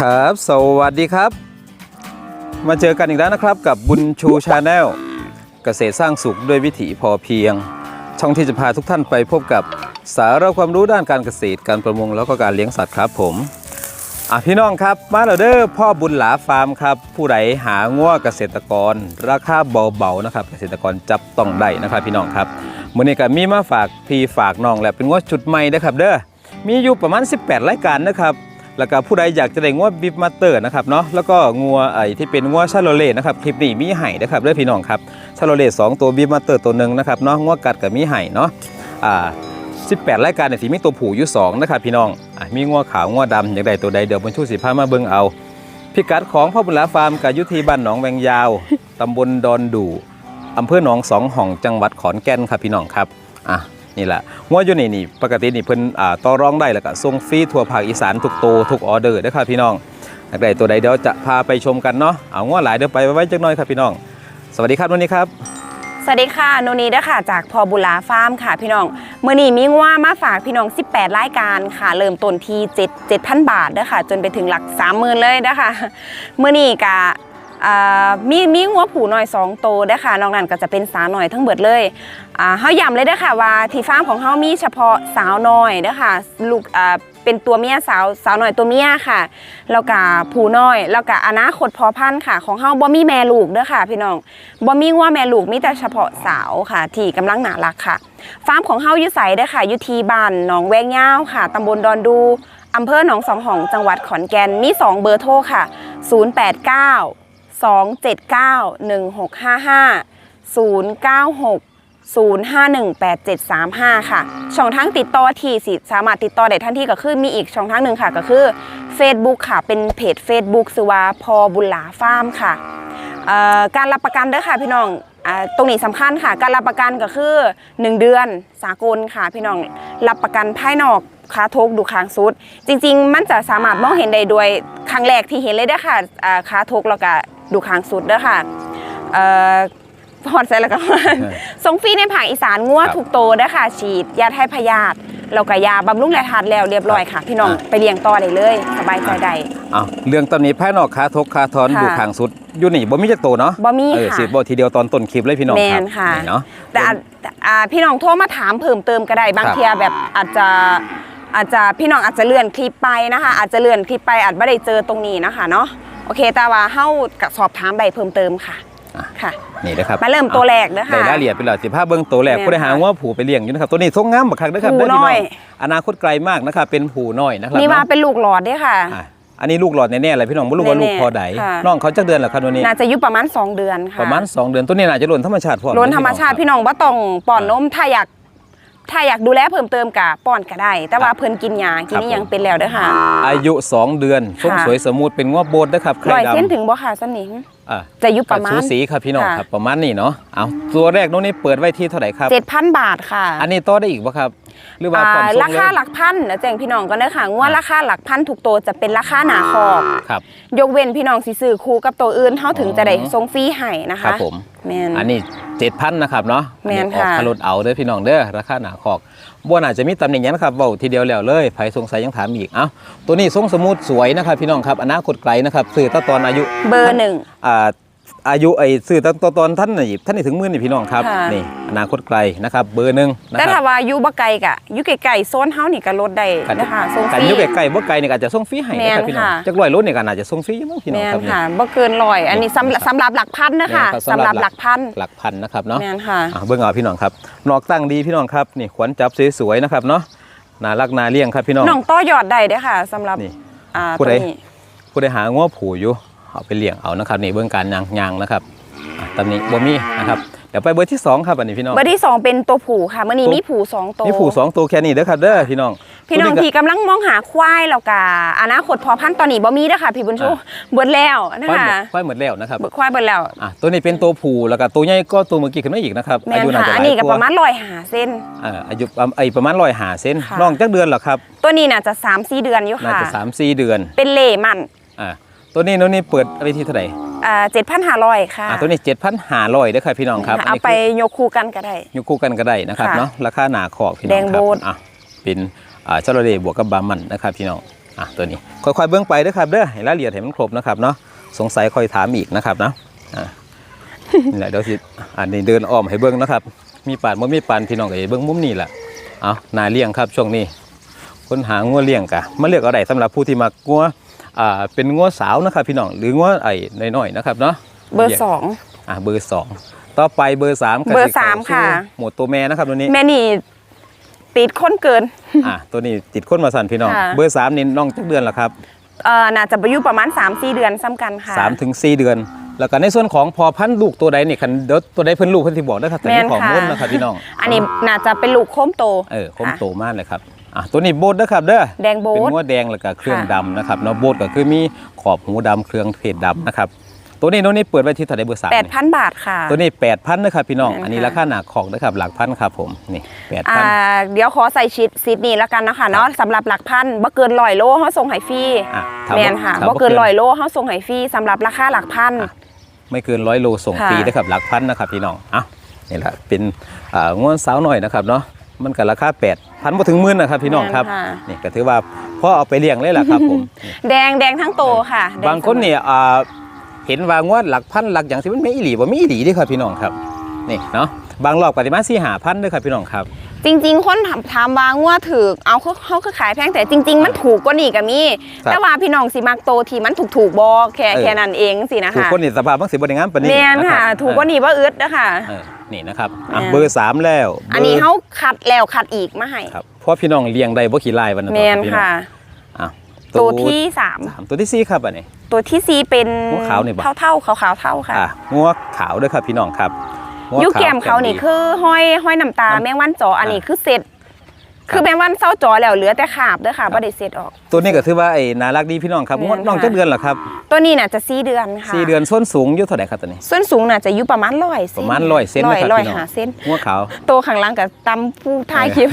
ครับ สวัสดีครับ มาเจอกันอีกแล้วนะครับกับบุญชูชาแนลเกษตรสร้างสุขด้วยวิถีพอเพียง ช่องที่จะพาทุกท่านไปพบกับสาระความรู้ด้านการเกษตรการประมงแล้วก็การเลี้ยงสัตว์ครับผมอะพี่น้องครับมาแล้วเด้อพ่อบุญหลาฟาร์มครับ ผู้ใดหางัวเกษตรกร ราคาเบาๆนะครับ เกษตรกรจับต้องได้นะครับ พี่น้องครับมื้อนี้ก็มีมาฝากพี่ฝากน้องแหละเป็นงัวชุดใหม่นะครับ เด้อมีอยู่ประมาณ 18 รายการนะครับ แล้วก็ผู้ใดอยากจะได้งัวบิฟมาเตอร์นะครับเนาะแล้วก็งัวไอ้ที่เป็นงัวชาโลเล่นะครับคลิปนี้มีไห่นะครับเด้อพี่น้องครับชาโลเล่สองตัวบิฟมาเตอร์ตัวหนึ่งนะครับเนาะงัวกัดกับมีไห่เนาะอ่า18 รายการเนี่ยสิมีตัวผู้อยู่2นะครับพี่น้องอมีงัวขาวงัวดำอย่ากได้ตัวใดเดี๋ยวบนชูสิพามาเบิ่งเอา พิกัดของพ่อบุญลาฟาร์มกับยุทธีบ้านหนองแวงยาว ตำบลดอนดูอำเภอหนองสองห้องจังหวัดขอนแก่นครับพี่น้องครับอะ นี่แหละงัวอยู่นี่นี่ปกตินี่เพิ่นอ่าต่อรองได้แล้วก็ส่งฟรีทั่วภาคอีสานทุกโตวทุกออเดอร์เด้ครับพี่น้องอยากได้ตัวใดเดี๋ยวจะพาไปชมกันเนาะเอางัวหลายเดี๋ยวไปไว้จักหน่อยครับพี่น้อง สวัสดีครับวันนี้ครับสวัสดีค่ะโนนีเด้อค่ะจากพอบุลาฟาร์มค่ะพี่น้องเมื่อนี้มีว่ามาฝากพี่น้อง 18 รายการค่ะ เริ่มต้นที่7 7,000 บาทด้ค่ะ จนไปถึงหลัก 30,000 เลยด้ค่ะเมื่อนี้กะ มีมีงัวผูหน่อย2โตวเด้ค่ะนอกนั้นก็จะเป็นสาวหน่อยทั้งเบิดเลยเฮาย้ำเลยเด้ค่ะว่าที่ฟาร์มของเฮามีเฉพาะสาวน้อยเด้อค่ะลูกเป็นตัวเมียสาวสาวหน่อยตัวเมียค่ะแล้วก็ผูน้อยแล้วก็อนาคตพอพันธุ์ค่ะ ของเฮาบ่มีแม่ลูกเด้อค่ะ พี่น้องบ่มีงัวแม่ลูกมีแต่เฉพาะสาวค่ะ ที่กำลังหนารักค่ะฟาร์มของเฮาอยู่ไสเด้อค่ะอยู่ที่บ้านหนองแวงยาวค่ะตำบลดอนดูอำเภอหนองสองหองจังหวัดขอนแก่นมีสองเบอร์โทรค่ะ 089 096 0518735 ค่ะ ช่องทางติดต่อที่สิสามารถติดต่อได้ทันทีก็คือมีอีกช่องทางหนึ่งค่ะ ก็คือ Facebook ค่ะ เป็นเพจ Facebook สือว่าพอบุญลาฟาร์มค่ะ การรับประกันเด้อค่ะพี่น้องอตรงนี้สำคัญค่ะ การรับประกันก็คือ 1 เดือนสากลค่ะ พี่น้องรับประกันภายนอก ค้าทกดูค้างสุด จริง ๆ มันจะสามารถมองเห็นได้โดวยครั้งแรกที่เห็นเลยเด้อค่ะอ่าค้าทกแล้วก็ดูค้างสุดเด้อค่ะเอ่อพอดใส่แล้วก็ส่งฟรีในภาคอีสานงัวครับถูกโตเด้อค่ะ ฉีดยาไทยพยาธิแล้วก็ยาบำรุงแร่ธาตุแล้วเรียบร้อยค่ะ พี่น้องอะไปเลี้ยงต่อได้เลยสบายใจได้เอาเรื่องตำหนิภายนอกขาทกขาทอนค่ะอยู่ข้างสุดอยู่นี่บ่มีจักโตเนาะบ่มีเออค่ะสิบ่ทีเดียวตอนต้นคลิปเลยพี่น้องแมครับนค่ะนี่เนาะแต่อาจแต่อ่าพี่น้องโทรมาถามเพิ่มเติมก็ได้บางครับเทียแบบอาจจะ อาจจะพี่น้องอาจจะเลื่อนคลิปไปนะคะ อาจจะเลื่อนคลิปไปอาจไม่ได้เจอตรงนี้นะคะเนาะโอเคแต่ว่าเฮากับสอบถามใดเพิ่มเติมค่ะอะค่ะนี่นะครับมาเริ่มตัวแรกเด้อค่ะได้รายละเอียดไปแล้วสิภาพเบื้องตัวแรกแม่นผู้ได้หาค่ะว่าผูไปเลี้ยงอยู่นะครับตัวนี้ทรงงามบักคักนะครับผูเด้อพี่น้น้อองยอนาคตไกลมากนะครับเป็นผูน้อยนะครับนี่ว่าเนาะเป็นลูกหลอดเด้อค่ะอะอันนี้ลูกหลอดแน่ๆเลยพี่น้องบ่รู้ว่าแน่ๆลูกพอใดค่ะน้องเขาจักเดือนแล้วครับตัวนี้น่าจะอยู่ประมาณ 2 เดือนค่ะประมาณ 2 เดือนตัวนี้น่าจะล้นธรรมชาติพอล้นธรรมชาติพี่น้องว่าต้องป้อนนมถ้าอยาก ถ้าอยากดูแลเพิ่มเติมกับป้อนก็ได้ แต่ว่าเพิ่นกินยากินนี่ยังเป็นแล้วเด้อค่ะ อายุ 2 เดือนทรงค่ะสวยสมูทเป็นงวบโบดนะครับใครร้อยดำเส้นถึงบ่ค่ะสำนิงอะจะอยู่ประมาณสูสีครับพี่น้องค่ะครับประมาณนี้เนาะเอาตัวแรกน้องนี่เปิดไว้ที่เท่าไหร่ครับ7,000 บาทค่ะ อันนี้ต่อได้อีกป่ะครับ หรือว่าอ่าความทรงราคาเลยหลักพันนะแจ้งพี่น้องก็ได้อค่ะงวดราคาหลักพันถูกตัวจะเป็นราคาหนาคอกครับยกเว้นพี่น้องสิซื้อคู่กับตัวอื่นเท่าถึงจะได้อ๋อส่งฟรีให้นะครัคะบผมแมนอันนี้เจ็ดพันนะครับเนาะแม่นอัออกค่ะคารถเอาเด้อพี่น้องเด้อราคาหนาคอกบัวน่าจะมีตำแหน่งหยังนะครับเว้าทีเดียวแล้วเลยใครสงสัยยังถามอีกเอ้าตัวนี้ทรงสมูทสวยนะครับพี่น้องครับอนาคตไกลนะครับซื้อตั้งตอนอายุเบอร์หนึ่งอ่า อายุไอ้ซื้อตั้งตอนท่านนี่ท่านนี่ถึงมื่นนี่พี่น้องครับค่ะ นี่อนาคตไกลนะครับ เบอร์หนึ่งนะแต่คถ้ารับว่าอยู่บ่ไกลกะอยู่ไกลๆโซนเฮานี่ก็ลดได้นะคะส่งฟกันรีอยุใกล้ๆบ่ไกลนี่ก็อาจจะส่งฟรีให้นะครับแม่นพี่น้องค่ะจักร้อยรถนี่ก็อาจจะส่งฟรีอยู่มั้งพี่น้แมองนครับนี่ค่ะบ่เกินร้อยอันนี้สำหรับสำหรับหลักพันนะคะแม่นครับสำหรับหลักพันหลักพันนะครับเนาะ แมนค่ะ อะเบิ่งเอาพี่น้องครับ นอกตั้งดีพี่น้องครับนี่ขวัญจับสวยๆนะครับเนาะน่ารักน่าเลี้ยงครับพี่น้อง น้องต่อยอดได้เด้อค่ะสำหรับนี่อ่าผู้ตัวใด นี้ผู้ได้หาง้อผูอยู่ เอาไปเลี้ยงเอานะครับนี่เบื้องการยางยางนะครับอะตอนนี้บ่มีนะครับเดี๋ยวไปเบอร์ที่สองครับอันนี้พี่น้องเบอร์ที่สองเป็นตัวผูค่ะมื้อนี้ตัวมีผูสองตัวนี่ผูสองตัวแค่นี้เด้อครับเด้อพี่น้องพี่น้องตัวที่กำลังมองหาควายแล้วก็อนาคตพอพันธุ์ตอนนี้บ่มีเด้อค่ะพี่บุญชูอะเบิดแล้วนะควายหมคะดควายหมดแล้วนะครับเบิดควายเบิดแล้วอะตัวนี้เป็นตัวผูแล้วก็ตัวใหญ่ก็ตัวเมื่อกี้ขึ้นมาอีกนะครับแม่อานยุน่าค่ะจะหอัลานยนี้ก็กปว่าระมาณร้อยหาเส้นอ่าอายุไอ้ประมาณร้อยหาเซนค่ะน้องจักเดือนเหรอครับตัวนี้น่าจะ3 4เดือนอยู่น่าค่ะจะสามสี่เดือน เป็นเล่มันอ่า ตัวนี้ตัวนี้เปิดไปที่เท่าไหร่อ่า7,500ค่ะอ่าตัวนี้เจ็ดพันห้าร้อยเด้อครับพี่น้องครับเอานนี้ไปคืยกคู่กันก็ได้ยกคู่กันก็ได้นะครับค่ะเนาะราคาหนาขอกพี่น้องแดงครับโบนอะเป็นอ่าชาโลเล่บวกกับบามันนะครับพี่น้องอะตัวนี้ค่อยๆเบิ้งไปเด้อครับเด้อให้รายละเอียดให้มันครบนะครับเนาะสงสัยค่อยถามอีกนะครับเนาะอะนี่แหละเดี๋ยวสิอันนี้เดินอ้อมให้เบิ้งนะครับ มีปานบ่มีปานพี่น้องก็อย่าเบิ้งมุมนี้แหละเอานาเลี้ยงครับช่วงนี้คนหางัวเลี้ยงกะมาเลือกเอาได้สำหรับผู้ที่มักงัว อ่าเป็นงัวสาวนะครับพี่น้องหรืองัวไอ้น้อยๆนะครับเนาะเบอร์สองอะเบอร์สองต่อไปเบอร์สามก็เบอร์สิข้สามสู่ค่ะหมวดตัวแม่นะครับตัวนี้แม่นี่ติดค้นเกินอะตัวนี้ติดคนมาสั่นพี่น้องค่ะเบอร์สามนี่น้องจักเดือนละครับเอ่อน่าจะไปอยู่ประมาณ3-4เดือนซ้ำกันค่ะสามถึงสี่เดือน แล้วก็ในส่วนของพอพันธุ์ลูกตัวใดนี่คันเดี๋ยวตัวใดเพิ่นลูกเพิ่นสิบอกได้ครับแต่แม่นี่นของค่ะม้นนะครับพี่น้อง อันนี้น่าจะเป็นลูกโค้มโต เออคมค่ะโตมากเลยครับ อะตัวนี้โบดนะครับเด้อแดงโบเป็นทงัวแดงแล้วก็เครื่องค่ะดำนะครับเนาะโบดก็คือมีขอบหูดำเครื่องเพชรดำนะครับตัวนี้ตัวนี้เปิดไว้ที่เท่าไหร่เบอร์สามนี่8,000บาทค่ะ ตัวนี้8,000นะครับพี่น้องแม่นอันนี้ค่ะราคาหนักของนะครับหลักพันครับผมนี่อ่า8,000เดี๋ยวขอใส่ชิดซิดนี้แล้วกันนะคะเนาะสำหรับหลักพันบ่เกินร้อยโลเฮาส่งให้ฟรีอะถามแมว่านค่ะถามบ่ว่าเกินร้อยโลเฮาส่งให้ฟรีสำหรับราคาหลักพันอะไม่เกินร้อยโลส่งค่ะฟรีนะครับหลักพันนะครับพี่น้องอะนี่แหละเป็นอ่างวสาวหน่อยนะครับเนาะ มันก็ราคา8พันมาถึงหมื่นนะครับพี่น้องครับแม่ะนี่ก็ถือว่าพ่อเอาไปเลี้ยงเลยล่ะครับผมนี่แดงแดงทั้งโตค่ะแดบางคนเนี่ยอ่าเห็นว่างวดหลักพันหลักอย่างที่มันไม่อีหลีบ่มีอีหลีเด้วยครับพี่น้องครับนี่เนาะบางรอบก็สิมาสี่หาพันด้วยครับพี่น้องครับ จริง ๆ คนถามถามว่างัวถือเอาเขาเขาคือขายแพงแต่จริง ๆ มันถูกกว่านี่ก็มีครับแต่ว่าพี่น้องสิมักโตที่มันถูกถูกๆบ่แค่เออแค่นั้นเองสินะถูกคะคนนี่สภาพบางสิบ่ได้งามปานนี้แม่นค่ะรับถูกกว่านี่บ่อึดนะคะเออ นี่นะครับอะแม่นเบอร์สามแล้วอันนี้บร์เขาคัดแล้วคัดอีกมาให้ครับเพราะพี่น้องเลี้ยงได้บ่ขี้ลายวันนั้นแมนพี่น้องค่ะอะตัวที่สามสามตัวที่สี่ครับอันนี้ตัวที่สี่เป็นหัวขาวนี่บ่เท่าเท่าขาวขาวๆเท่าค่ะอะงัวขาวด้วยครับพี่น้องครับงัวยุขาวแก้มเขานี่ดีคือห้อยห้อยน้ำตาน้ำแมงวันจออันนี้อะคือเสร็จ คือแมงวันเศร้าจอแล้วเหลือแต่ขาบเด้อค่ะบ่ได้เสร็จออก ตัวนี้ก็ถือว่าไอ้น่ารักดีพี่น้องครับแม่นงวดน้องค่ะจักเดือนเหรอครับตัวนี้น่ะจะสี่เดือนค่ะสี่เดือนส้นสูงอยู่เท่าไหร่ครับตัวนี้ส่วนสูงน่ะจะอยู่ประมาณร้อยเซนประมาณ100เซนร้อยนะครับร้อยพี่น้องหาเซนงัวขาว โตวข้างหล่างกับตำผู้ท้ายคลิป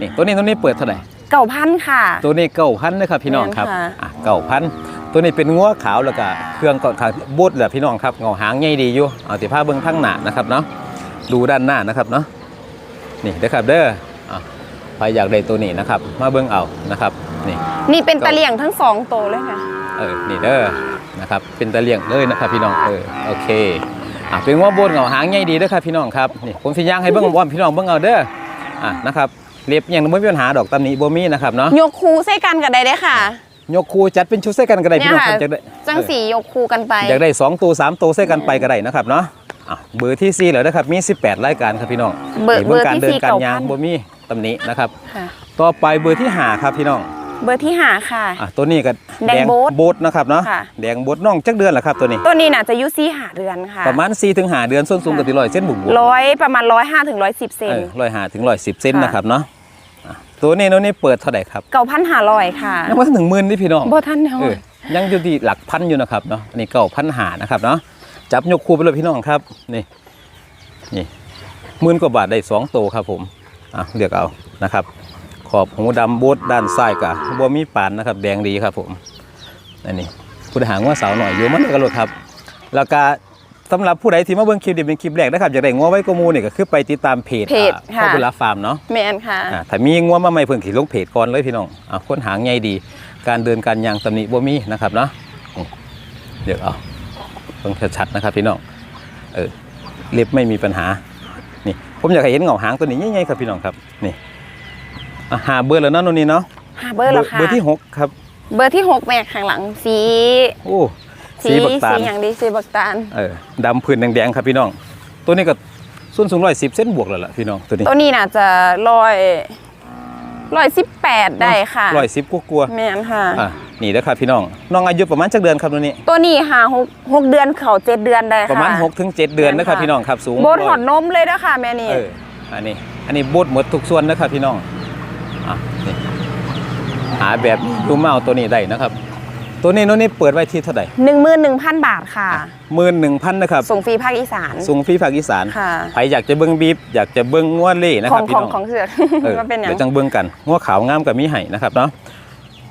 นี่ตัวนี้ตัวนี้เปิดเท่าไหร่ เก่าพันค่ะ ตัวนี้เก้าพันนะครับพี่น้องครับแม่นค่ะอะเก้าพันตัวนี้เป็นงัวขาวแล้วก็เครื่องก่อนขาวบูดแหละพี่น้องครับเงาหางใหญ่ดีอยู่เอาติผ้าเบิ้งทั้งหน้านะครับเนาะดูด้านหน้านะครับเนาะนี่เด้อครับเด้ออะ ใครอยากได้ตัวนี้นะครับ มาเบิ้งเอานะครับนี่นี่เป็นตะเลี่ยงทั้งสองโตวเลยค่ะเออนี่เด้อนะครับเป็นตะเลียงเลยนะครับพี่น้องเออโอเคอะเป็นงัวบูดเงาหางใหญ่ดีเด้อครับพี่น้องครับนี่ผมสิย่างให้เบิ้งว่าพี่น้องเบิ้งเอาเด้ออะนะครับเล็บยังไม่มีปัญหาดอกตำหนิบ่มีนะครับเนาะยกคูใส่กันกันได้เด้อค่ะยกคู่จัดเป็นชุดใส่กันก็ได้พี่น้องครับเนี่ยอยากได้จังสียกคูกันไปอยากได้สองตัวสามตัวใส่กันไปก็ได้นะครับเนาะอะเบอร์ที่สี่แล้วนะครับมี 18 รายการครับพี่น้องเบอร์นี่เบอร์การที่เดินสี่การเก่ายางพันบ่มี ตำหนินะครับ ค่ะ ต่อไปเบอร์ที่ห้าครับพี่น้องเบอร์ที่หาค่ะ อะตัวนี้ก็แดงโบ๊ทโบ๊ทนะครับเนาะค่ะ แดงโบ๊ทน้องจักเดือนละครับตัวนี้ ตัวนี้น่าจะอยุซี่หาเดือนค่ะประมาณ4ถึง5เดือนส้นสูงกับที่ร้อยเส้นบุกบวกร้อยประมาณร้อยห้าถึงร้อยสิบเซนร้อยหาถึงร้อยสิบเซนค่ะนะครับเนาะอะตัวนี้ตัวนี้เปิดเท่าไหร่ครับเก่าพันหาลอยค่ะยังไม่ถึงหมื่นนี่พี่น้อง บ่ท่านเนาะ เออยังอยู่ที่หลักพันอยู่นะครับเนาะอันนี้เก้าพันหานะครับเนาะจับยกคู่ไปเลยพี่น้องครับนี่นี่หมื่นกว่าบาทได้สองตัวครับผม อะเลือกเอานะครับ ขอบหูดำโบดด้านซ้ายกับบัวมีปานนะครับ แดงดีครับผมอันนี้ผู้ใดหางว่าสาวหน่อยอยู่มันก็เลยครับแล้วก็สำหรับผู้ใดที่มาเบิ่งคลิปนี้เป็นคลิปแรกนะครับอยากได้งัวไว้กว่าหมูนี่ก็คือไปติดตามเพจเพจค่ะ พ่อบุญลาฟาร์มเนาะ แมนค่ะ อ่าถ้ามีงัวมาใหม่เพิ่นขีลงเพจก่อนเลยพี่น้องอ่าค้นหางใหญ่ดี การเดินการยางตำหนิบ่มีนะครับเนาะอืมเดี๋ยวเอาต้องชัดๆนะครับพี่น้องเออเล็บไม่มีปัญหานี่ ผมอยากให้เห็นเงาหางตัวนี้ใหญ่ๆครับพี่น้องครับนี่อะหาเบอร์แล้วเนาะโนนนี่เนาะหาเบอร์แล้วค่ะเบอร์ที่หกครับเบอร์ที่หกแมกข้างหลังสีโอ้สีสีบักตาสีลอย่างดีสีบักตาลเออดำพื้นแดงๆครับพี่น้อง ตัวนี้ก็ส่วนสูงร้อยสิบเส้นบวกแล้วล่ะพี่น้องตัวนี้ตัวนี้น่าจะร้อย ร้อยสิบแปดได้ค่ะร้อยสิบกลัวาแมนค่ะๆอะนี่นะครับพี่น้องน้องอายุประมาณจักเดือนครับตัวนี้ ตัวนี้หาหกหกเดือนเขาเจ็ดเดือนได้ค่ะประมาณ6ถึง7เดือนนะครับแม่นค่ะพี่น้องครับสูงโบนหอดร้ยนมเลยนะคะแม่นี่เอออันนี้อันนี้โบดหมดทุกส่วนนะครับพี่น้องอะนี่หาแบบยูเมาตัวนี้ได้นะครับ ตัวนี้โน้นนี่เปิดไว้ที่เท่าไหร่หนึ่งหมื่นหนึ่งพันบาทค่ะหมื่นหนึ่งพันนะครับส่งฟรีภาคอีสานส่งฟรีภาคอีสานค่ะใครอยากจะเบิ้งบีบอยากจะเบิ้งงวดเล่นะคขอรังบพี่ของน้องของเสือกเออว่าเป็นอย่างเดี๋ยวจังเบิ้งกันงวดขาวงามกับมีไห่นะครับเนาะ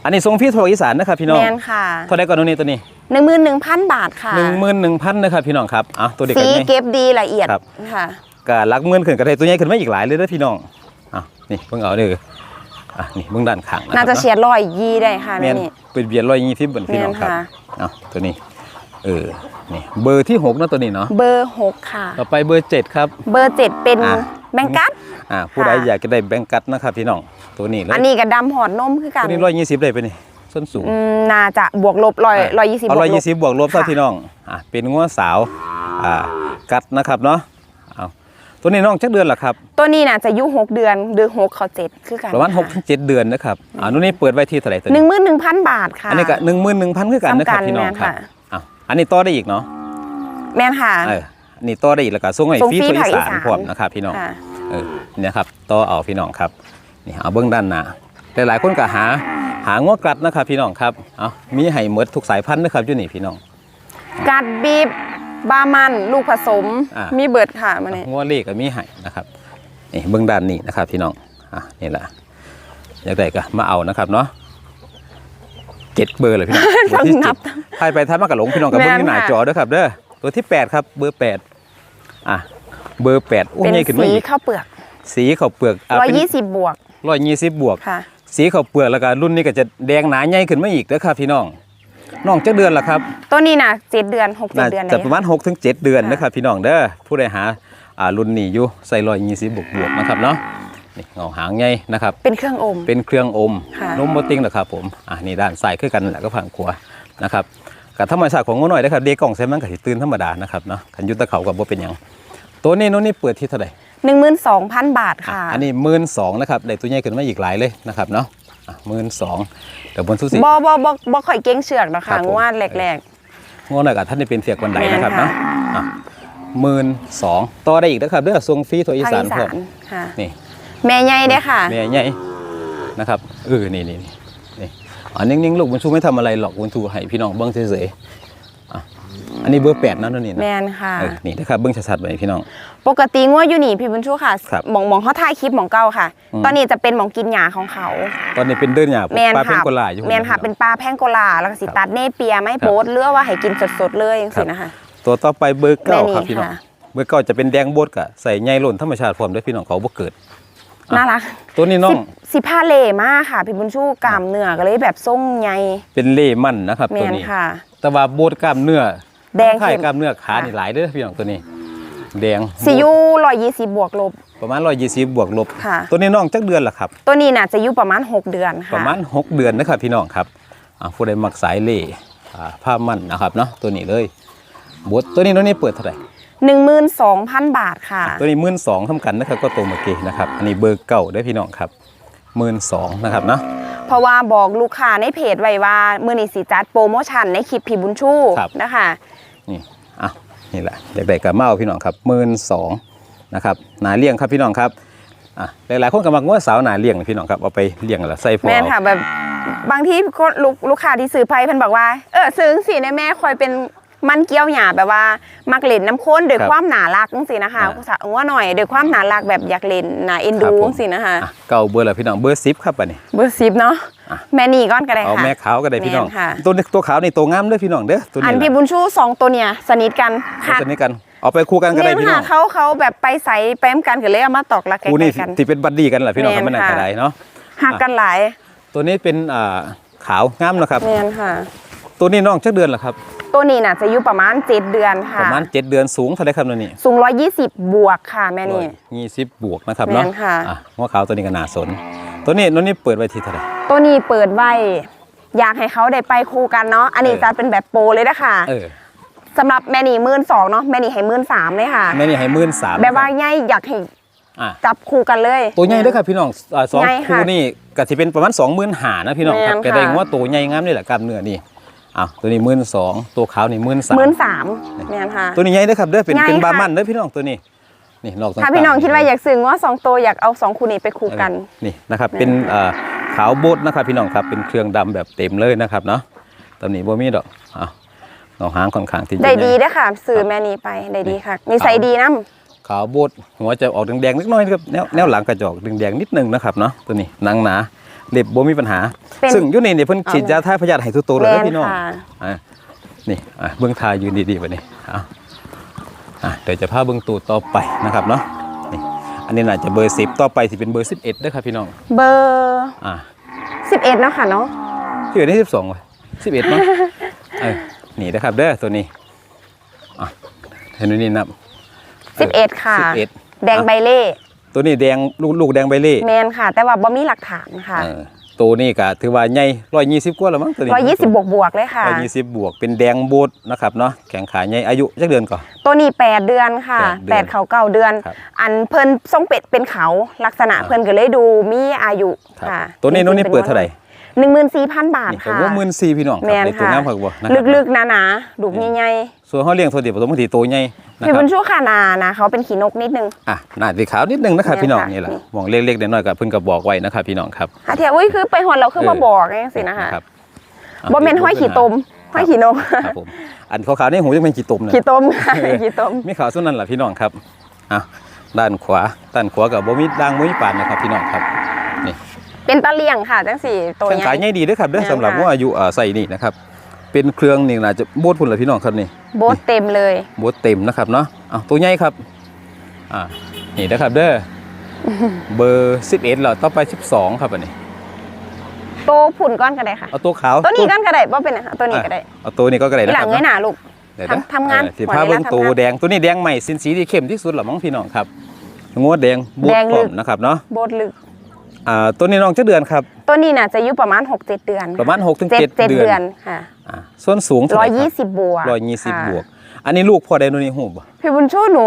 อันนี้ส่งฟรีภาคอีสานนะครับพี่น้องแมนค่ะเท่าไหร่ก่อนโน้นนี่ตัวนี้หนึ่งหมื่นหนึ่งพันบาทค่ะหนึ่งหมื่นหนึ่งพันนะครับพี่น้องครับอะตัวเด็กกัสีนไงเก็บดีละเอียดครับค่ะก็รักเมื่อนขึ้นกระไดตัวใหญ่ขึ้นมาอีกหลายเลยเด้อพี่น้องอะนี่เพิ่งเอาเด้อ อะนี่เบื้องด้านข้างนะครัน่าบจะเฉียดร้อยยี่ได้ค่ะแม่แม่นนี่เป็นเบียร์ร้อยยี่สิบบนพี่น้องครับแม่นค่ะเอาตัวนี้เออนี่เบอร์ที่หกเนาะตัวนี้เนาะเบอร์หกค่ะ ต่อไปเบอร์เจ็ดครับ เบอร์เจ็ดเป็นอะแบงกัสอ่าผู้ใดค่ะอยากจะได้แบงกัดนะครับพี่น้องตัวนี้เลยอันนี้กับดำหอดนมคือกัตันวนี้ร้อยยี่สิบได้ไปนี่ส้นสูงอืมน่าจะบวกลบร้อยร้อยยี่สิบเอาบวร้อกยลยี่สิบบบวกลบเท่าค่ะพี่น้องอะเป็นงัวสาวอ่ากัดนะครับเนาะเอา ตัวนี้น้องจักเดือนละครับ ตัวนี้น่าจะอายุหกเดือนเดือนหกเขาเจ็ดคือกันประมาณหกถึงเจ็ดเดือนนะครับอ่าตัวนี้เปิดไว้ที่เท่าไหร่ตัวหนึ่นี้งหมื่นหนึ่งพันบาทค่ะ อันนี้ก็หนึ่งหมื่นหนึ่งพันคือกันนะครับซ้ำกันพี่น้องครับแม่นค่ะ อะอันนี้ต่อได้อีกเนาะแม่นค่ะ เอออันนี้ต่อได้อีกแล้วก็ส่งให้ส่งฟรีฟรีตัวอีภาคอีสานสานพร้อมนะครับพี่น้อง ค่ะ เออเนี่ยครับต่อเอาพี่น้องครับนี่เอาเบื้องด้านหน้าหลายๆคนก็หาหางวกลัดนะครับพี่น้องครับเอามีให้หมดทุกสายพันธุ์นะครับอยู่นี่พี่น้อง กัดบีบ บามันลูกผสมอ่ามี มีเบิดค่ะมาเนี่ยงัวเล่ก็มีให้นะครับนี่เบื้องด้านนี้นะครับพี่น้องอะนี่แหละอยากได้ก็มาเอานะครับเนาะเจ็ดเบอร์เลยพี่น้องเบอร์ที่นัเจ็บดทายไปทายมากับหลงพี่น้องกับแม่เบื้องนที่หน้าค่ะจอด้วยครับเด้อตัวที่แปดครับเบอร์แปดอะเบอร์แปดโอ้เป็นยขึ้นมาสีอีกข้าวเปลือกสีข้าวเปลือกอะร้อยเป็นยี่สิบบวกร้อยยี่สิบบวก ค่ะ สีข้าวเปลือกแล้วก็รุ่นนี้ก็จะแดงหนาใหญ่ขึ้นมาอีกเด้อครับพี่น้อง น้องจักเดือนละครับตัวนี้นะเจ็ดเดือนหกเจ็ดน่าเดือนจะประมาณ6ถึง7เดือนค่ะนะครับพี่น้องเด้อผู้ใดหาอ่ารุ่นนี้อยู่ใส่ร้อยยี่สิบบวกบวกๆนะครับเนาะนี่เงาหางใหญ่นะครับ เป็นเครื่องอม เป็นเครื่องอมค่ะ นมโมติ้งนะครับผมอ่านี่ด้านซ้ายคือกันนั่นแหละก็ผ่านขัวนะครับกับธรรมชาติของงูน้อยนะครับเด็กกล่องใส่มันก็สิตื่นธรรมดานะครับเนาะขันอยุตะเขากับบ่เป็นหยัง ตัวนี้นู้นนี่เปิดที่เท่าไหร่หนึ่งหมื่นสองพันบาทค่ะ อันนี้หมื่นสองนะครับได้ตัวใหญ่ขึ้นมาอีกหลายเลยนะครับเนาะ หมื่นสองเดี๋ยวบนสุสิบอบอบอบอข่อยเก้งเชือกนะครัคะบผม งวดแรกงอหน่อยกับท่านได้เป็นเสียกวันใดนะครับแม่นเนาะค่ะ หมื่นสองต่อได้อีกนะครับเด้อทรงฟรีตัวๆอีภาคสานอีพร้สาอมนค่ะ นี่แม่ใหญ่เด้อค่ะ แม่ใหญ่นะครับเออนี่นี่นี่นี่อ๋อนิ่งๆลูกบุญชูไม่ทำอะไรหรอกบุญชูให้พี่น้องเบิ้งเฉยๆอะ อันนี้เบอร์แปดนั่นนี่นะแมนค่ะ เออนี่นะครับเบิ้งชัดๆไปพี่น้อง ปกติงวดอยู่นี่พี่บุญชูค่ะครับหมองหมองเขาถ่ายคลิปหมองเก่าค่ะ อืม ตอนนี้จะเป็นหมองกินหญ้าของเขา ตอนนี้เป็นเดินหยาบแมนปลาเป็ค่ะนโกลาอยู่แมนค่ะ เป็นปลาแพงโกลาแล้วก็สิครับตัดเนเปียไม่ครับโป๊ดเลือกว่าให้กินสดๆเลยอย่างครัสิบ นะคะ ตัวต่อไปเบอร์เก้าแม่นี่ครับพี่น้อง ค่ะ เบอร์เก้าจะเป็นแดงโบดกะใส่ใยหล่นธรรมชาติพร้อมด้วยพี่น้องเขาบ่เกิด อะ น่ารักตัวนี้น้อสิงบสิผ้าเล่มากค่ะพี่บุญชูกล้ามเนื้อก็เลยแบบทรงใหญ่เป็นเล่มั่นนะครับแมตัวนนี้ ค่ะ แต่ว่าโบดกล้ามเนื้อแดงไข่เข้มกล้ามเนื้อขาค่ะนี่หลายเด้อพี่น้องตัวนี้ แดงซียูร้อยยี่สิบบวกลบ ประมาณ120บวกลบ ค่ะ ตัวนี้น้องจักเดือนล่ะครับ ตัวนี้น่าจะอยู่ประมาณ 6 เดือนค่ะประมาณ 6 เดือนนะครับพี่น้องครับอ่าผู้ใดมักสายเล่อ่าผ้ามันนะครับเนาะตัวนี้เลยบดตัวนี้ตัวนี้เปิดเท่าไหร่12,000บาทค่ะ ตัวนี้หมื่นสองทำกันนะครับก็ตัวเมื่อกี้นะครับ อันนี้เบอร์เก่าเด้อพี่น้องครับหมื่นสองนะครับเนาะ เพราะว่าบอกลูกค้าในเพจไว้ว่ามื้อนี้สิจัดโปรโมชั่นในคลิปพี่บุญชูครับนะคะนี่อะนี่แหละอยากได้กับเมาพี่น้องครับหมื่นสองนะครับหนาเลี้ยงครับพี่น้องครับอะหลายๆคนก็มักว่าสาวหนาเลี้ยงนะพี่น้องครับเอาไปเลี้ยงแล้วใส่พอแม่นเอาค่ะแบบบางที่ก็ลูกลูกค้าที่ซื้อไปเพิ่นบอกว่าเออซื้อจังซี่นะแม่คอยเป็น มันเกี้ยวหยาแบบว่ามักเล่นน้ำข้นด้วยความหนารักจังซี่นะคะว่าหน่อยด้วยความหนารักแบบอยากเล่นน่าเอ็นดูจังซี่นะคะอะเก่าเบอร์แล้วพี่น้องเบอร์สิบครับอันนี้เบอร์10เนาะอะแม่นี่ก้อนก็ได้เอาค่ะแม่ขาวก็ได้พี่น้องแม่ค่ะตัวนี้ตัวขาวนี่ตัวงามเด้อพี่น้องเด้อตัวอันี้นพี่นะบุญชูสองตัวเนี่ยสนิทกันเอาตัวนี้กันเอาไปคู่กันก็ได้เนี่ยพี่น้ค่ะองเขาเขาแบบไปใส่ไปมกันกันเลยเอามาตอกละใกคู่นี่ล้ๆกันที่เป็นบัดดี้กันแหละพี่น้องครับแม่มันนน่าค่ะจะได้เนาะหักกันหลาย ตัวนี้เป็นอ่าขาวงามนะครับเนียนค่ะ ตัวนี้น้องจักเดือนละครับ ตัวนี้น่ะจะอยู่ประมาณ 7 เดือนปค่ะระมาณ 7 เดือนสูงเท่าไหรครับตัวนี้สูง 120 บวกค่ะแม่นี่ยี่สิบบวกนะครับแม่เนาะนค่ะอะหัวขาวตัวนี้ก็น่าสน ตัวนี้ตัวนี้เปิดไว้ที่เท่าไหร่ตัวนี้เปิดไว้อยากให้เขาได้ไปคู่กันเนาะอันนี้เออจะเป็นแบบโปรเลยนะคะเออสำหรับแม่นี่มื่นสองเนาะแม่นี่ให้มื่นสามเลยค่ะแม่นี่ให้หมื่นสามแบบว่าใหญ่อยากให้อะจับคู่กันเลย ตัวใหญ่เด้วยครับพี่น้องอ่าสองใหญ่ค่ะคู่นี่ก็จะเป็นประมาณสองหมื่นหานะพี่น้องครับแม่นก็ได้ค่ะว่าตัวใหญ่งามนี่แหละกล้ามเนื้อนี่ อ้าวตัวนี้หมื่นสองตัวขาวนี่หมื่นสามมื่นสามแม่นค่ะ ตัวนี้ใหญ่เด้อครับเด้อเป็นใหญ่เป็นค่ะบาร์มันเด้อพี่น้องตัวนี้นี่นอกต่างๆถ้าพี่น้องคิดว่าอยากซื้อว่าสองตัวอยากเอาสองคู่นี้ไปคู่กันนี่นะครับเป็นเอ่อขาวโบดนะครับพี่น้องครับเป็นเครื่องดำแบบเต็มเลยนะครับเนาะตำหนิบ่มีดอกอ้าวเงาหางค่อนข้างที่จะได้ดีใหญ่เด้อค่ะซื้อแม่นี้ไปได้ดีค่ะนิสัยดีน้ขาวโบดหัวจะออกแดงๆนิดหน้อยนะครับแนวแนวหลังกระจอกแดงๆนิดนึงนะครับเนาะตัวนี้หนังหนา เล็บบ่มีปัญหา เป็นซึ่งอยู่นี่เนี่ยเพิ่นฉีดยาทายพยาธิให้ทุกตัวำเลยแม่นะนพี่น้องค่ะ อะนี่อะเบื้องทายยืนดีๆไปนี่เอาอะเดี๋ยวจะพาเบื้องตูดต่อไปนะครับเนาะนี่อันนี้น่าจะเบอร์สิบต่อไปสิเป็นเบอร์สิบเอ็ดเด้อครับพี่น้องเบอร์อ่า11เนาะค่ะเนาะที่อยู่ในสิบสองวะสิบเอ็ดมั้งเออนี่นะครับเด้อตัวนี้อะเห็นไหมนี่นับ11 ค่ะ11แดงใบเล่ ตัวนี้แดงลูกลูกแดงใบเล่แมนค่ะ แต่ว่าบ่มีหลักฐานค่ะเออตัวนี้ก็ถือว่าใหญ่ร้อยยี่สิบกว่าแล้วมั้งตัวนี้120บวกบวกๆเลยค่ะร้อยยี่สิบบวกเป็นแดงโบดนะครับเนาะแข็งขาใหญ่อายุจักเดือนก่อนตัวนี้8เดือนค่ะแปดเดือน8เขาเก้าเดือนครับอันเพิ่นทรงเป็ดเป็นเขาลักษณะครับเพิ่นก็เลยดูมีอายุครับค่ะ ตัวนี้จริงๆนู้นนี่เปิดเท่าไหร่ หนึ่งหมื่นสี่พันบาทนี่ก็ค่ะว่าหมื่นสี่พี่น้องคแมรับนในตัวค่ะน้ำผักบัวนะครับลึกๆหนาๆดูกใหญ่ส่วนเขาเลี้ยงตัวเดียวผสมบางทีตัวใหญ่ๆนะพี่ครับุบญชูขานานะเขาเป็นขีนกนิดนึงอะหน้าสีขาวนิดนึงนะครับแม่นพี่น้องค่ะนี่แหละนี่มองเล็กๆน้อยๆกับเพิ่นก็บอกไว้นะครับพี่น้องครับหาเทียอุ้ยคือไปหอนเราคือมาบอกไงสินะคะรับบ่แม่นห้อยขี่ตมห้อยขี่นกครับผมอันขาวๆนี่หูยังเป็นกี่ตุ่มเนี่ยขี่ตมค่ะขี่ตมมีขาวส่วนนั้นแหละพี่น้องครับอะด้านขวาด้านขวากับบ่มีด่างบ่มีปานนะครับพี่น้องครับนี่ เป็นตะเลียงค่ะจังสี่ตัวแข้งใหขาญ่ใหญ่ดีเด้วยครับเด้อแม่นสำหรับค่ะว่าอายุอ่าใส่นี่นะครับ เป็นเครื่องนี่น่าจะโบดพุ่นละพี่น้องครับนี่โบทเต็มเลย โบดเต็มนะครับเนาะเอาตัวใหญ่ครับอ่านี่นะครับเด้อเบอร์11แล้วต่อไป 12 ครับอันนี้โตผุ่นก้อนก็ได้ค่ะ เอาตัวขาวตัวนี้ก้อนก็ได้บ่เป็นนะคะตัวนี้ก็ได้เอาตัวนี้ก็กระไดที่นะหลัคงรับเงยหน้าลูก เดี๋ยวนะทำทำงานเออสิหัวพาในเบิ่งร้านตัวทำงานแดงตัวนี้แดงใหม่สินสีที่เข้มที่สุดหรอมั้งพี่น้องครับงวดแดงบวกแดงพลึร้อกมนะครับเนาะ โบทลึก อ่าตัวนี้น้องจะเดือนครับ ตัวนี้น่ะจะอายุประมาณ 6-7 เดือนประมาณ6ถึงเจ็ด7เจ็ดเดืเดืออนนค่ะอ่าส่วนสูงเท่าไหร้อยร่คยี่รับสิบบวกร้อยยี่สิบค่ะบวก อันนี้ลูกพ่อไดโนนี่หูบ่พี่บุญชูหนู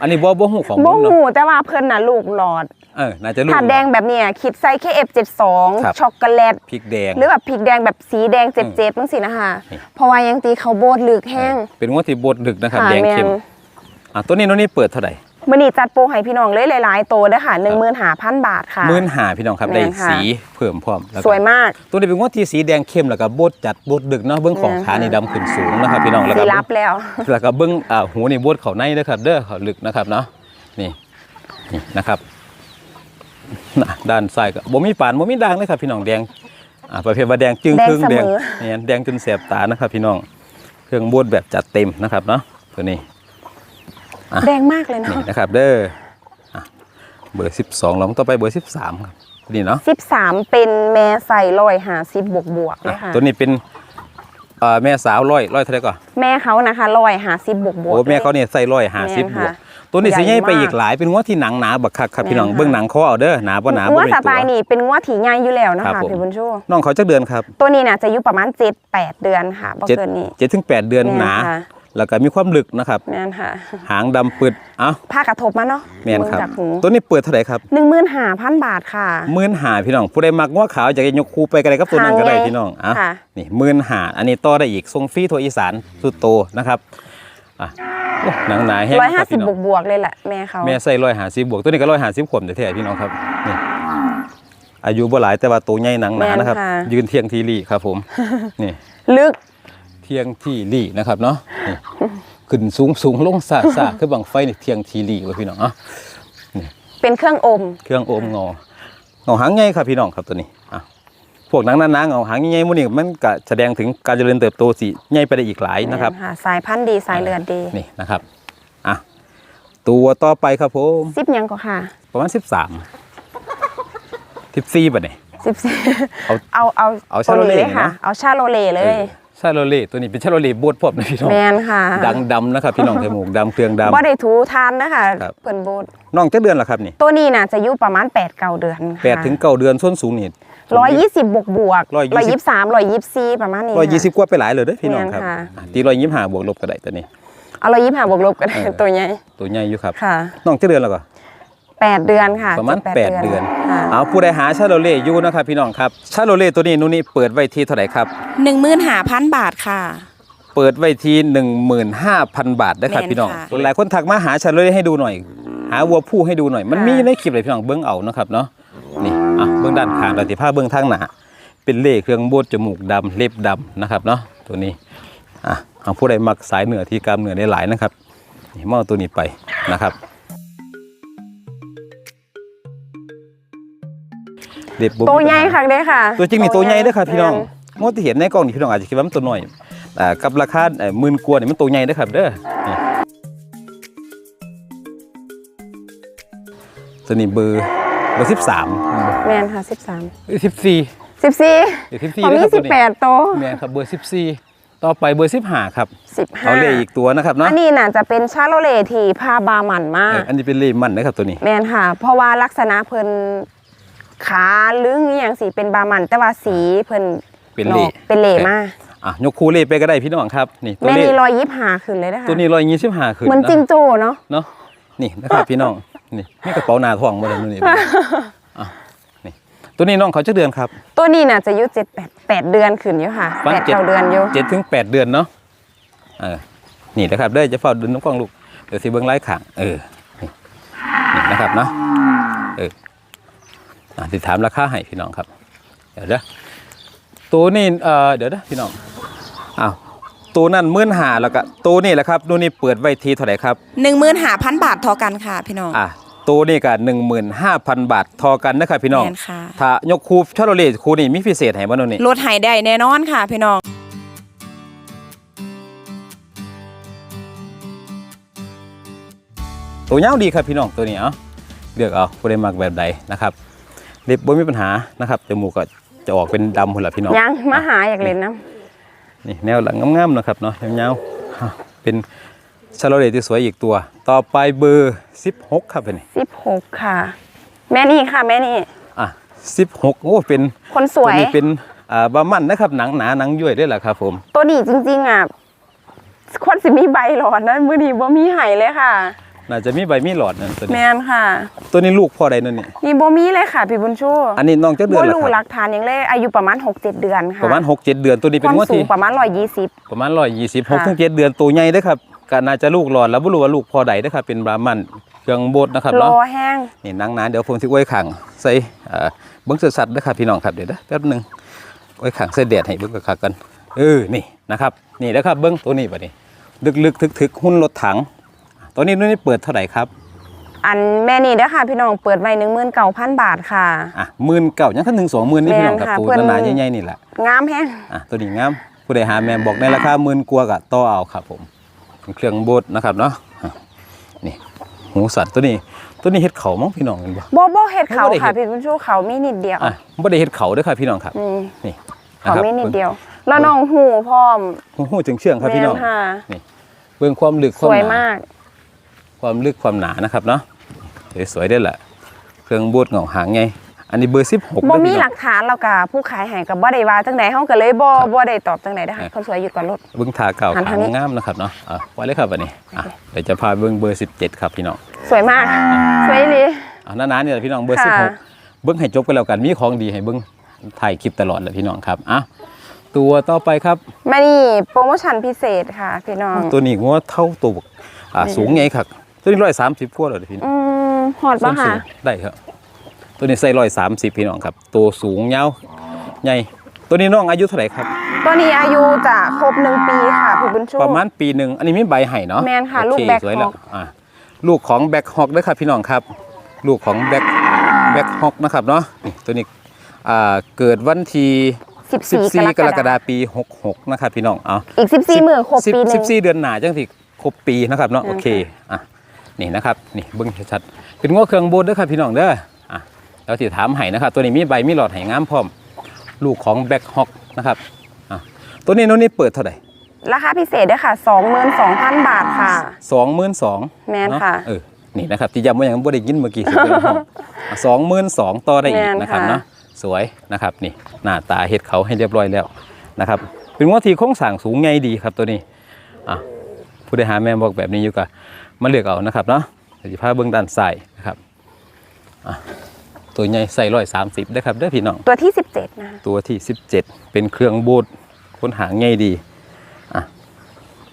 อันนี้บ่บ่หูของบ่บุญเนาะหูแต่ว่าเพิ่นน่ะลูกหลอดเออน่าจะลูก ถาดแดงแบบเนี้ยคิดไซส์ KF72 ครับ ช็อกโกแลต พริกแดง หรือแบบพริกแดงแบบสีแดงเจ็บๆจังซี่นะคะ นี่ เพราะว่ายังตีเขาโบดลึกแห้งเป็นงวดที่บดดึกนะครับ ค่ะแดงเข้มแม่นอ่าตัวนี้โนนี่เปิดเท่าไหร่ มื้อนี้จัดโปรให้พี่น้องเลยหลายๆโตเด้อค่ะ15,000บาทค่ะหมื่นหาพี่น้องครับแม่ได้นค่ะ สีเพิ่มพร้อมแล้วก็สวยมาก ตัวนี้เป็นงวดที่สีแดงเข้มแล้วก็บดจัดบดดึกเนาะเบื้องของแม่นขาค่ะนี่ดำขึ้นสูงนะครับพี่น้องแล้วสีก็ รับแล้ว แล้วก็เบื้องอ่าหูนี่บดเขาในเด้อครับ เด้อเขาลึกนะครับเนาะนี่นี่นะครับน่ะด้านซ้ายก็บ่มีปานบ่มีด่างเลยครับ พี่น้องแดงอ่าประเภทว่าแดงจึงแดงครึ่งเสมอแดงเนี่ยแดงจนแสบตานะครับ พี่น้องเครื่องบดแบบจัดเต็มนะครับเนาะตัวนี้อะ แดงมากเลยเนาะนี่นะครับเด้ออะเบอร์12ลองต่อไปเบอร์13ครับนี่เนาะ13เป็นแม่ใส่150บวกบวกๆเลยค่ะตัวนี้เป็นเอ่อแม่สาวร้อยร้อยเท่าไหร่ก่อนแม่เขานะคะ150บวกบวกโอ้แม่เขาเนี่ยใส่ร้อยห้าสิบแม่นบวกค่ะตัวนี้สิใหญ่ใหญ่ไปมากอีกหลายเป็นงวดที่หนังหนาบักคักครับพี่น้องแม่นค่ะเบื้องหนังคอเอาเด้อหนาบ่หนาบ่งวดเป็นสตัไตวล์นี่เป็นงวดถี่ใหญ่อยู่แล้วนะครัคะบผมพี่บุญชูน้องเขาจักเดือนครับ ตัวนี้น่ะจะอายุประมาณ7-8เดือนค่ะบ่เจ็ดเกินนี้เจ็ดถึงแปดเดือนแม่นหนาค่ะ แล้วก็มีความลึกนะครับ แม่นค่ะ หางดำปึดเอ้าผ้ากระทบมาเนาะแม่นครับเงจากหูตัวนี้เปิดเท่าไหร่ครับหนึ่งหมื่นห้าพันบาทค่ะหมื่นหาพี่น้อง ผู้ใดมักง้อขาวอยากจะยกคูไปก็ได้ครับตัวนั้นก็ได้หางไงพี่น้องอะค่ะนี่หมื่นหาอันนี้ต่อได้อีกทรงฟรีทัวอีสานสุดโตนะครับอะโอ้หนังหนาแห้งร้อยห้าคสิบพี่บน้วองกบวกๆเลยแหละแม่เขาแม่ใส่ร้อยหาสิบบวกตัวนี้ก็ร้อยหาสิบขวบแท้ๆพี่น้องครับนี่อายุบ่หลายแต่ว่าตัวใหญ่หนังหนานะครับ ยืนเที่ยงทีรีครับผมนี่ ลึกเที่ยงทีรีนะครับเนาะนี่ขึ้นสูงสูงลงซาซาคือบังไฟนี่เที่ยงทีรีไว้พี่น้องอะเป็นเครื่องอม เครื่องโอมงอเงาหางใหญ่ครับพี่น้องครับตัวนี้อะพวกหนังหนาๆเงาหางใหญ่ๆหมันนี่มันก็แสดงถึงการเจริญเติบโตสิใหญ่ไปได้อีกหลายนะครับแม่สายพันธุ์ดีสายเลือดดีนี่นะครับอะตัวต่อไปครับผมสิบยังก็ค่ะ ประมาณ13 14ป่ะเนี่ยสิบสี่เอาเอาเอาเอาชาโลเล่ตัวนี้ยค่ะนะเอาชาโลเล่เลย ชาโลเล่ตัวนี้เป็นชาโลเล่บดพบนะพี่น้องแมนค่ะ ดังดำนะครับพี่น้องไทยหมูกดำเครื่องดบ่ได้ถูทานนะคะครับเปิ่นโบดำน้องจะเดือนละครับนี่ ตัวนี้น่ะจะอายุประมาณ8ปดเก้าเดือนค่ะแปดถึงเก้าเดือนส้นสูงนี่ร้อยยี่สิบบวกบวกร้อยยี่ร้อยสิยี่บสิบสามร้อยยี่สิบสี่ประมาณนี้ร้อยยี่สิบค่ะกว่าไปหลายเลยเด้อพี่น้องครับแม่นค่ะอะตีร้อยยี่สิบห้าบวกลบก็ได้ตัวนี้เอาร้อยยี่สิบห้าบวกลบก็ได้เออตัวใหญ่ตัวใหญ่อยู่ครับค่ะน้องจะเดือนแล้วก็ แปดเดือนค่ะประมาณจ็8เดือนค่ะ เอาผู้ใดหาชาโลเล่อยู่นะครับพี่น้องครับชาโลเล่ตัวนี้นู่นนี่เปิดไว้ที่เท่าไหร่ครับ หนึ่งหมื่นห้าพันบาทค่ะ เปิดไว้ที่15,000 บาทนะครับแม่นพี่น้องค่ะ หลายคนทักมาหาชาโลเล่ให้ดูหน่อย หาวัวผู้ให้ดูหน่อย มันค่ะมีอยู่ในคลิปเลยพี่น้องเบิ้งเอานะครับเนาะนี่อะเบิ้งด้านข้างเราติผ้าเบิ้งทางหน้าเป็นเล่เครื่องโบดจมูกดำเล็บดำนะครับเนาะตัวนี้อะเอาผู้ใดมักสายเหนือที่กล้ามเหนือได้หลายนะครับนี่มเอาตัวนี้ไปนะครับ เล็บบ่มีตัวใหญ่ปัญาค่ะเด้อค่ะตัวจริงนี่ตัวใหญ่เด้อครับพี่น้องแม่งดที่เห็นในกล้องนี่พี่น้องอาจจะคิดว่ามันตัวน้อยอ่ากับราคาเอ่อหมื่นกว่านี่มันตัวใหญ่เด้อครับเด้อนี่สตัวนี้เบอร์เบอร์สิบสามแมนค่ะสิบสามสิบสี่สิบสี่เดี๋ยวสิบสี่ของนะคนี้รับสิตัวบนี้แปดโตแม่นครับเบอร์สิบสี่ต่อไปเบอร์สิบห้าครับสิบห้าเอาเล่อีกตัวนะครับเนาะอันนี้น่ะจะเป็นชาโลเลที่ผ้าบาหมันมาเอกออันนี้เป็นเล่มันนะครับตัวนี้ แมนค่ะ เพราะว่าลักษณะเพิ่น ขาลึงอหย่างสีเป็นบาหมันแต่ว่าสีเพิ่นเป็นเล่ออกเป็นเล่มากอะยกคูเล่ไปก็ได้พี่น้องครับ นี่ตัวแม่เล่นี่รอยยิบหาขึ้นเลยนะคะตัวนี้ร้อยยี่สิบห้าขึ้นเหมือนนะ จิงโจ้เนาะ เนาะนี่นะครับพี่น้องนี่มีกระเป๋าหนาท้องมาเลยนี่อะนี่ตัวนี้น้องเขาจะเดือนครับตัวนี้น่ะจะอายุเจ็ดแปดแปดเดือนขึ้นอยู่ค่ะประแปมาณดเก้าเดือนอยู่ เจ็ดถึงแปดเดือนเนาะเออนี่นะครับได้จะเฝ้าดึงน้ำกล้องลูกเดี๋ยวสิเบิ้งไล่ขังเออนี่นี่นะครับเนาะเอออะ ติดถามราคาให้พี่น้องครับ เดี๋ยวเด้อตัวนี้เอ่อเดี๋ยวเด้อพี่น้องอ้าวตัวนั้นมื่นหาแล้วก็ตัวนี้แหละครับตัวนี้เปิดไว้ทีเท่าไหร่ครับหนึ่งหมื่นหาพันบาททอกันค่ะพี่น้องอะตัวนี้ก็หนึ่งหมื่นห้าพันบาททอกันนะครับพี่น้องแม่นค่ะถ้ายกคูชาโรเลตคูนี่มีพิเศษให้บ้านนี่ลดให้ได้แน่นอนค่ะพี่น้องตัวยาวดีครับพี่น้องตัวนี้เอาเลือกเอาผู้ใดมักแบบใดนะครับ เล็บบ่มีปัญหานะครับจมูกก็จะออกเป็นดำหมดละพี่น้องยังมาหาอยากเล่นน้นี่แนวหลังงามๆนะครับเนาะยาวๆฮะเป็นชาโรเลตที่สวยอีกตัว ต่อไปเบอร์16ครับเป็นนี่ำสิบหกค่ะ แม่นี่ค่ะแม่นี่อะ16โอ้เป็นคนสวยตัวนี้เป็นอ่าบามันนะครับหนังหนาหนังย่อยได้แหละครับผม ตัวนี้จริงๆอะควรสิมีใบหลอดนะมือนี้บ่มีไห้เลยค่ะ น่าจะมีใบมีหลอดนั่นตัวแมนี้นค่ะ ตัวนี้ลูกพ่อใดนั่นนี่นี่บ่มีเลยค่ะพี่บุญชูอันนี้น้องจะเดือนบ่ละรู้คหรัลับกฐานอย่างเลยอายุประมาณ 6-7 เดือนค่ะประมาณ6 7เดือนตัวนี้คเป็นวามงวดสูที่งประมาณ 120 ประมาณ120 6ถึง7เดือนตัวใหญ่เด้อครับก็น่าจะลูกหลอดแล้วบ่รู้ว่าลูกพ่อใดเด้อครับเป็นบราหมันเครื่องบดนะครับรอเนาะ แห้ง นี่หนังหนาเดี๋ยวผมสิไว้ขังใส่เอ่อเบิ่งสัตว์เด้อครับพี่น้องครับเดี๋ยวเด้อแป๊บหนึงไว้ขังใส่แดดให้เบิ่งคักๆกันเออนี่นะครับนี่เด้อครับเบิ่งตัวนี้บัดนี้ลึกๆทึกๆ หุ้นรถถัง ตัวนี้ตัวนี้เปิดเท่าไหร่ครับ อันแม่นี่เด้อค่ะ พี่น้องเปิดไว้19,000บาทค่ะ อะหมื่นเก่ายังคันถึงสองหมื่นนี่พี่น้องครับแม่นค่ะตัวเพิ่น หนาๆใหญ่ๆนี่แหละงามแห้งอะตัวนี้งามผู้ใดหาแม่บอกในราคาหมื่นกว่าก็ต่อเอาครับผมเป็นเครื่องบดนะครับเนาะอะนี่หูสัตว์ตัวนี้ตัวนี้เฮ็ดเขามั้งพี่น้องเห็นบ่บ่บ่เฮ็ดเขาบ่ได้เฮ็ค่ะด พี่บุญชูเขามีนิดเดียวอะบ่ได้เฮ็ดเขาเด้อครับพี่น้องครับนี่นี่นะเขาครับมีนิดเดียว แล้วน้องหูพร้อมหูหูจึงเชื่องครับพี่น้องแม่ค่ะเบิ่งความลึกคสวามวยหนามาก ความลึกความหนานะครับเนาะสวยๆได้อแหละเครื่องบดเหงาหางไงอันนี้เบอร์16บ่เด้อมีพี่หน้ลัองกฐานแล้วก็ผู้ขายให้ก็บ่ได้ว่าจังไดเฮาก็เลยบ่ครับบ่ได้ตอบจังไดได้อค่ะอะคนสวยหยุดก่อนรถเบิ่งทาเก่าหันขาทางนี้งามนะครับเนาะอะไว้เลยครับวันนี้อะเดี๋ยวจะพาเบิ่งเบอร์17ครับพี่น้องสวยมากสวยเลยอะนานๆนี่แหละพี่น้องเบอร์ค่ะ16เบิ้งให้จบกันแล้วกันมีของดีให้เบิ้งถ่ายคลิปตลอดเลยพี่น้องครับอะตัวต่อไปครับมานี่โปรโมชั่นพิเศษค่ะพี่น้องตัวนี้งัวเท่าตัวอ่านี่สูงไงครับ ตัวนี้ร้อยสามสิบพวดเลยพี่น้องอืมฮอดส้ปะนสูค่ะงได้ครับ ตัวนี้ใส่ร้อยสามสิบพี่น้องครับ ตัวสูงยาวใหญ่ตัวนี้น้องอายุเท่าไหร่ครับ ตัวนี้อายุจะครบหนึ่งปีค่ะพี่บุญชู ประมาณปีหนึ่งอันนี้มีใบไห่เนาะแม่นค่ะโอลูกเ Black สวยแล้ว Hawk อะลูกของแบ็คฮอกด้วยครับพี่น้องครับ ลูกของแบ็คแบ็คฮอกนะครับเนาะนี่ตัวนี้อ่าเกิดวันที่14 14กรกฎาคมปี66นะครับพี่น้องเอา อีก14มื้อครบปีหนึง14 เดือนหนาจังสิครบปีนะครับเนาะอืมโอเคอะ นี่นะครับนี่เบิ้งชัดๆเป็นง้อเครื่องโบดเด้อครับพี่น้องเด้ออะแล้วที่ถามไห้นะครับ ตัวนี้มีใบมีหลอดไห้งามพร้อม ลูกของแบ็คฮอกนะครับอะตัวนี้โน้นนี่เปิดเท่าไหร่ราคาพิเศษด้วยค่ะ 22,000 บาทค่ะสองหมื่นสองแม่นค่ะเออนี่นะครับที่ย้ำว่าอย่างบ่ได้ยินเมื่อกี้สิเป็นห้องสองหมื่นสองต่อได้อีกแม่นนะครับค่ะเนาะสวยนะครับนี่หน้าตาเฮ็ดเขาให้เรียบร้อยแล้วนะครับเป็นว่าที่โครงสร้างสูงไงดีครับตัวนี้อะ ผู้ใดหาแม่บอกแบบนี้อยู่ก็มาเลือกเอานะครับเนาะเดี๋ยวจะพาเบื้องด้านซ้ายนะครับอะตัวใหญ่ใส่ร้อยสามสิบได้อครับได้อพี่น้องตัวที่17นะคะตัวที่17เป็นเครื่องบูดค้นหางไงดีอะ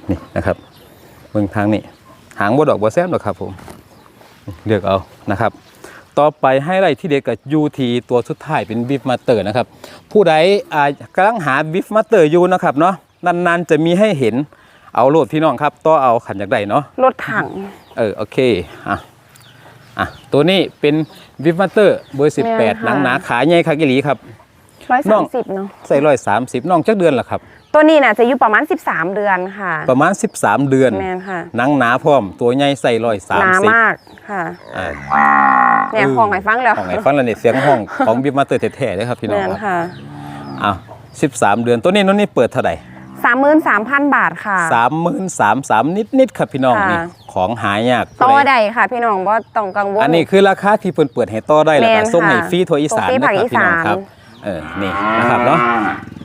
นี่นะครับเบื้องทางนี่หางบดอกบอแซมหรอกครับผมเลือกเอานะครับ ต่อไปให้ไรที่เด็กกับยูทีตัวสุดท้ายเป็นบิฟมาเตอร์นะครับ ผู้ใดอ่ากำลังหาบิฟมาเตอร์อยู่นะครับเนาะนานๆจะมีให้เห็น เอาโหลดพี่น้องครับต่อเอาขันอยากได้เนาะรถถัง เออโอเคอะอะตัวนี้เป็นวิฟมาเตอร์เบอร์แม่น18ค่ะหนังหนาขาใหญ่คากิลีครับร้อยน้สาอมงสิบเนาะใส่ร้อยสามสิบน้องจักเดือนละครับ ตัวนี้น่ะจะอยู่ประมาณ13เดือนค่ะ ประมาณ13เดือนแมนค่ะหนังหนาพร้อม ตัวใหญ่ใส่ร้อยสามหนาสิบมากค่ะอ่าเนี่ยเออห้องไห้ฟังแล้วของไงฟังแล้วเนี่ยเสียงห้องของบิ๊มาเตอร์แท้ๆเลยครับพี่น้แมองนครับค่ะอ้าว13เดือนตัวนี้น้องนี่เปิดเท่าไหร่ 33,000บาทค่ะ สามหมื่นสามสามนิดนิดๆครับพี่น้องค่ะ นี่ของหายากต่อผู้ใดใดค่ะ พี่น้องบ่ต้องกังวล อันนี้คือราคาที่เพิ่นเปิดให้ต่อได้แล้วแม่ก็นส่งให้ค่ะฟรีทั่วอีสานส่งฟรีนะคภารัคบอีพี่น้องสาน ครับเออนี่นะครับเนาะ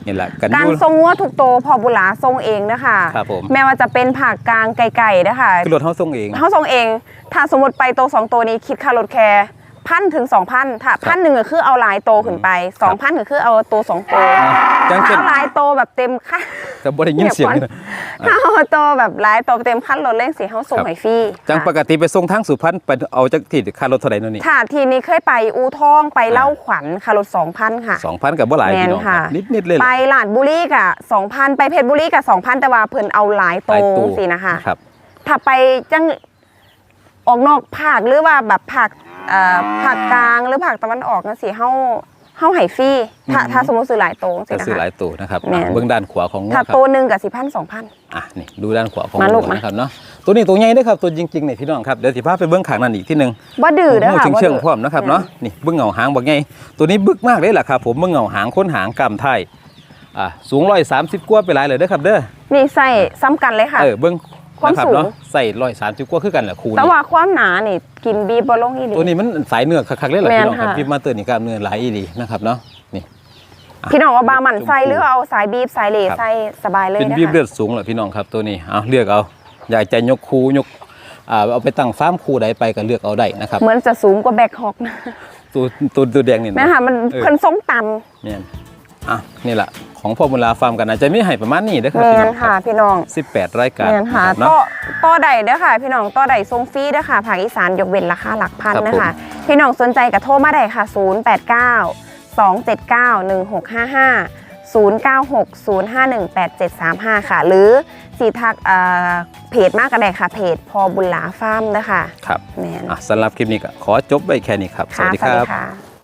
นี่แหละกันอการยู่ทรงวัวทุกโตวพอบุหลาทรงเองนะคะครับผม แม้ว่าจะเป็นผักกลางไก่ๆนะคะคือรถเฮาส่งเอง เขาทรงเอง ถ้าสมมติไปโตวสองตัวนี้คิดค่ารถแค่ พันถึงสองพันถ้าพันหนึ่งก็คือเอาหลายโตวขึ้นไปสองพันก็คือเอาตัวสองตัวจังถ้าเช่นเอาหลายโตวแบบเต็มคันแต่บ่ได้ยินเสียงเงียบก่อนถ้าเอาโตวแบบหลายโตวเต็มคันรถเร่งสีเขาส่งครับให้ฟรีจังปค่ะกติไปส่งทางสุพรรณไปเอาจากที่ค่ารถเท่าไหร่นั่นนี่ถ้าทีนี้เคยไปอูทองไปเล่าขวัญค่ารถสองพันค่ะ2,000กับบ่หลายแม่นพี่น้องคค่ะรับนิดๆเลยไปล่ะลาดบุรีกะสองพันไปเพชรบุรีกะสองพันแต่ว่าเพิ่นเอาหลายโตหลายตัวสินะคะครับถ้าไปจังออกนอกภาคหรือว่าแบบภาคเอ่อภาคกลางหรือภาคตะวันออกนั่นสิเฮาเฮาให้ฟรีถ้าถ้าสมมติซื้อหลายโตสิจะนะซื้อหคะลายตัวนะครับแม่น อะเบื้องด้านขวาของงูถ้าครัโตบหนึงกับสิพันสองพัน อะนี่ดูด้านขวาของมาลูกงูมา นะครับเนาะตัวนี้ตัวใหญ่เด้อครับตัวจริงๆเนี่ยพี่น้องครับเดี๋ยวสิพาไปเบื้องข้างนั่นอีกที่หนึงบ่ดื้อเด้อค่ะถึงบ่เชื่องดื้อพร้อมนะครับเนาะนี่เบื้องเหงาหางบักไงตัวนี้บึกมากเลยล่ะครับ ผมเบื้องเหงาหางค้นหางกำไทยอะสูงร้อยสามสิบกว่าไปหลายเลยเด้อครับเด้อนี่ใส่ซ้ำกันเลยค่ะ เออเบื้อง ความนะครับสูง เนาะใส่ร้อยสามสิบกว่าคือกันแหละครูแต่นี่ว่าความหนานี่กินบีบบ่ลงอีหลี ตัวนี้มันสายเนื้อคักๆเลยล่ะแม่นพี่น้องครับค่ะ พี่มาเตอร์นี่กล้ามเนื้อหลายอีหลีนะครับเนาะนี่อะพี่น้องว่าบาหมันใส่ชมพูหรือเอาสายบีบสายเหลครับ ใส่สบายเลยเป็นนะบีบคะเลือดสูงเหรอพี่น้องครับตัวนี้เอาเลือกเอาอยากจะยกคูยกอ่าเอาไปตั้งฟาร์มคูใดไปก็เลือกเอาได้นะครับเหมือนจะสูงกว่าแบกฮอกนะตัวตัวตัวแดงนี่แม่ค่ะมันเออ เพิ่นทรงตันเนี่ยอะนี่แหละ ของพ่อบุญลาฟาร์มกันอาจจะมีให้ประมาณนี้นะครับแมพี่นน้องคค่ะรับพี่น้อง 18 รายการแมนค่ะรับต่อเนาะต่อใดเด้อค่ะ พี่น้องต่อใดทรงฟรีเด้อค่ะภาคอีสานยกเว้นราคาหลักพันครับนะคะ พี่น้องสนใจก็โทรมาได้ค่ะ 089 279 1655 096 051 8735 ค่ะ หรือสีทักเอ่อเพจมากก็ได้ค่ะ เพจพอบุญหลาฟาร์มนะคะ ครับแมนอะสำหรับคลิปนี้ก็ขอจบไว้แค่นี้ครับสค่ะวัสดีสวัสครัดีบค่ะ